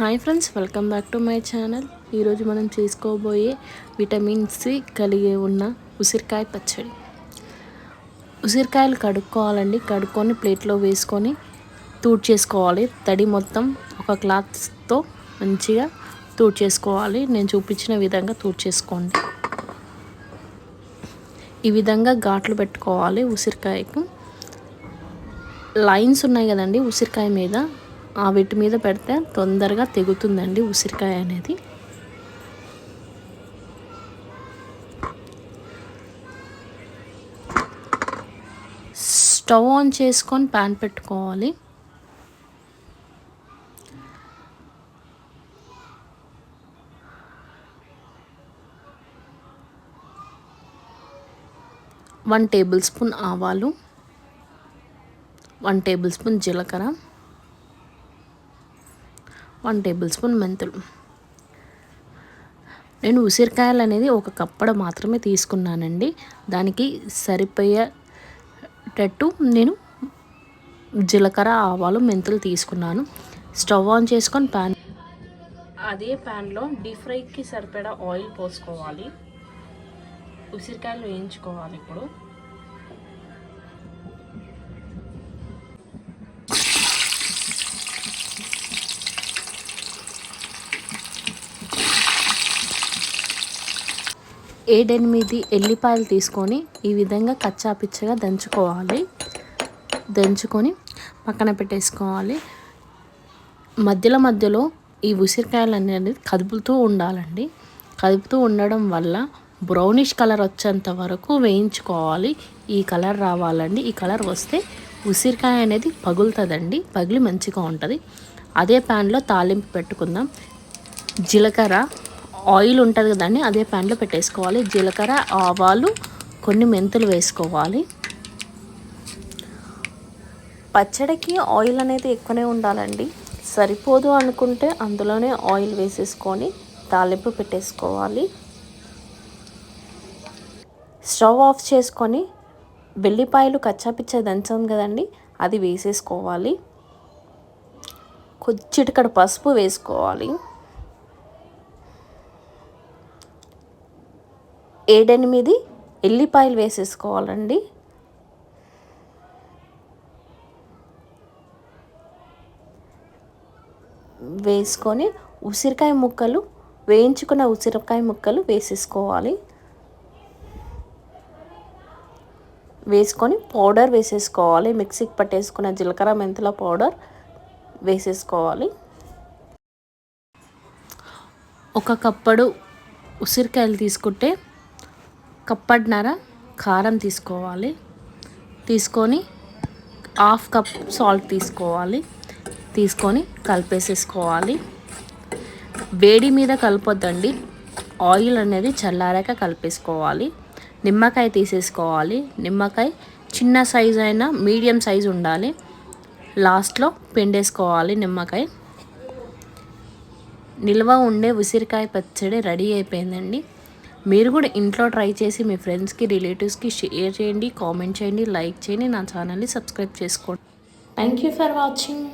Hi friends welcome back to my channel. ఈరోజు మనం చేసుకోబోయే విటమిన్ సి కలిగి ఉన్న ఉసిరికాయ పచ్చడి. ఉసిరికాయలు కడుక్కోవాలండి. కడుక్కొని ప్లేట్లో వేసుకొని తూడ్ చేసుకోవాలి. తడి మొత్తం ఒక క్లాత్తో మంచిగా తూడ్ చేసుకోవాలి. నేను చూపించిన విధంగా తూడ్ చేసుకోండి. ఈ విధంగా ఘాట్లు పెట్టుకోవాలి ఉసిరికాయకు. లైన్స్ ఉన్నాయి కదండి ఉసిరికాయ మీద. ఆ వీటి మీద పెడితే తొందరగా తెగుతుందండి ఉసిరికాయ అనేది. స్టవ్ ఆన్ చేసుకొని ప్యాన్ పెట్టుకోవాలి. వన్ టేబుల్ స్పూన్ ఆవాలు వన్ టేబుల్ స్పూన్ జీలకర్ర వన్ టేబుల్ స్పూన్ మెంతులు. నేను ఉసిరికాయలు అనేది ఒక కప్పడ మాత్రమే తీసుకున్నానండి. దానికి సరిపోయేటట్టు నేను జీలకర్ర ఆవాలు మెంతులు తీసుకున్నాను. స్టవ్ ఆన్ చేసుకొని ప్యాన్ అదే ప్యాన్లో డీప్ ఫ్రైకి సరిపడా ఆయిల్ పోసుకోవాలి. ఉసిరికాయలు వేయించుకోవాలి ఇప్పుడు. ఏడెనిమిది ఎల్లిపాయలు తీసుకొని ఈ విధంగా కచ్చాపిచ్చగా దంచుకోవాలి. దంచుకొని పక్కన పెట్టేసుకోవాలి. మధ్యలో మధ్యలో ఈ ఉసిరికాయలు అనేది కదుపుతూ ఉండాలండి. కదుపుతూ ఉండడం వల్ల బ్రౌనిష్ కలర్ వచ్చేంత వరకు వేయించుకోవాలి. ఈ కలర్ రావాలండి. ఈ కలర్ వస్తే ఉసిరికాయ అనేది పగులుతుందండి. పగిలి మంచిగా ఉంటుంది. అదే ప్యాన్లో తాలింపు పెట్టుకుందాం. జీలకర్ర ఆయిల్ ఉంటుంది కదండి అదే ప్యాన్లో పెట్టేసుకోవాలి. జీలకర్ర ఆవాలు కొన్ని మెంతులు వేసుకోవాలి. పచ్చడికి ఆయిల్ అనేది ఎక్కువనే ఉండాలండి. సరిపోదు అనుకుంటే అందులోనే ఆయిల్ వేసేసుకొని తాలింపు పెట్టేసుకోవాలి. స్టవ్ ఆఫ్ చేసుకొని వెల్లిపాయలు కచ్చాపిచ్చా దంచాం కదండి అది వేసేసుకోవాలి. కొద్దిటికడ పసుపు వేసుకోవాలి. ఏడెనిమిది ఎల్లిపాయలు వేసేసుకోవాలండి. వేసుకొని ఉసిరికాయ ముక్కలు వేయించుకున్న ఉసిరికాయ ముక్కలు వేసేసుకోవాలి. వేసుకొని పౌడర్ వేసేసుకోవాలి. మిక్సీకి పట్టేసుకున్న జీలకర్ర మెంతుల పౌడర్ వేసేసుకోవాలి. ఒక కప్పడు ఉసిరికాయలు తీసుకుంటే కప్పడినర? కారం తీసుకోవాలి. తీసుకొని హాఫ్ కప్ సాల్ట్ తీసుకోవాలి. తీసుకొని కలిపేసేసుకోవాలి. వేడి మీద కలపొద్దండి. ఆయిల్ అనేది చల్లారాక కలిపేసుకోవాలి. నిమ్మకాయ తీసేసుకోవాలి. నిమ్మకాయ చిన్న సైజు అయినా మీడియం సైజు ఉండాలి. లాస్ట్లో పిండేసుకోవాలి నిమ్మకాయ. నిల్వ ఉండే ఉసిరికాయ పచ్చడి రెడీ అయిపోయిందండి. మీరు కూడా ఇంట్లో ట్రై చేసి మీ ఫ్రెండ్స్కి రిలేటివ్స్కి షేర్ చేయండి కామెంట్ చేయండి లైక్ చేయండి నా ఛానల్ని సబ్స్క్రైబ్ చేసుకోండి. Thank you for watching.